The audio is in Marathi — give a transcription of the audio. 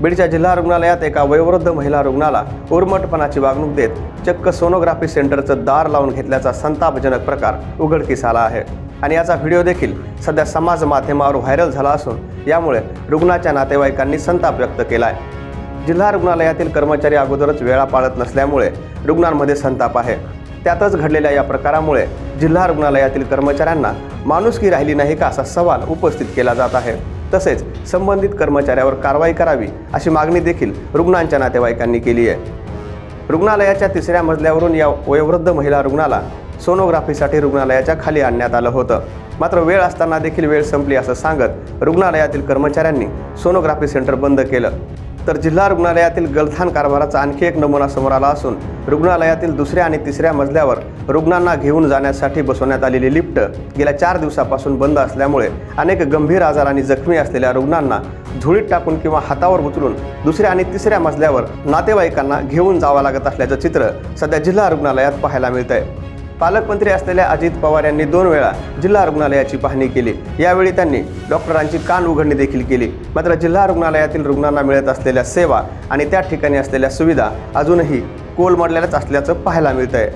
बीडच्या जिल्हा रुग्णालयात एका वयोवृद्ध महिला रुग्णाला उर्मटपणाची वागणूक देत चक्क सोनोग्राफी सेंटरचं दार लावून घेतल्याचा संतापजनक प्रकार उघडकीस आला आहे. आणि याचा व्हिडिओ देखील सध्या समाज माध्यमावर व्हायरल झाला असून यामुळे रुग्णाच्या नातेवाईकांनी संताप व्यक्त केला आहे जिल्हा रुग्णालयातील कर्मचारी अगोदरच वेळा पाळत नसल्यामुळे रुग्णांमध्ये संताप आहे. त्यातच घडलेल्या या प्रकारामुळे जिल्हा रुग्णालयातील कर्मचाऱ्यांना माणुसकी राहिली नाही का असा सवाल उपस्थित केला जात आहे. तसेच संबंधित कर्मचाऱ्यावर कारवाई करावी अशी मागणी देखील रुग्णांच्या नातेवाईकांनी केली आहे. रुग्णालयाच्या तिसऱ्या मजल्यावरून या वयोवृद्ध महिला रुग्णाला सोनोग्राफीसाठी रुग्णालयाच्या खाली आणण्यात आलं होतं. मात्र वेळ असताना देखील वेळ संपली असं सांगत रुग्णालयातील कर्मचाऱ्यांनी सोनोग्राफी सेंटर बंद केलं. तर जिल्हा रुग्णालयातील गलथान कारभाराचा आणखी एक नमुना समोर आला असून रुग्णालयातील दुसऱ्या आणि तिसऱ्या मजल्यावर रुग्णांना घेऊन जाण्यासाठी बसवण्यात आलेली लिफ्ट गेल्या चार दिवसापासून बंद असल्यामुळे अनेक गंभीर आजारांनी जखमी असलेल्या रुग्णांना धुळीत टाकून किंवा हातावर उचलून दुसऱ्या आणि तिसऱ्या मजल्यावर नातेवाईकांना घेऊन जावं लागत असल्याचं चित्र सध्या जिल्हा रुग्णालयात पाहायला मिळतंय. पालकमंत्री असलेल्या अजित पवार यांनी दोन वेळा जिल्हा रुग्णालयाची पाहणी केली. यावेळी त्यांनी डॉक्टरांची कान उघडणी देखील केली. मात्र जिल्हा रुग्णालयातील रुग्णांना मिळत असलेल्या सेवा आणि त्या ठिकाणी असलेल्या सुविधा अजूनही कोलमडलेल्याच असल्याचं पाहायला मिळतंय.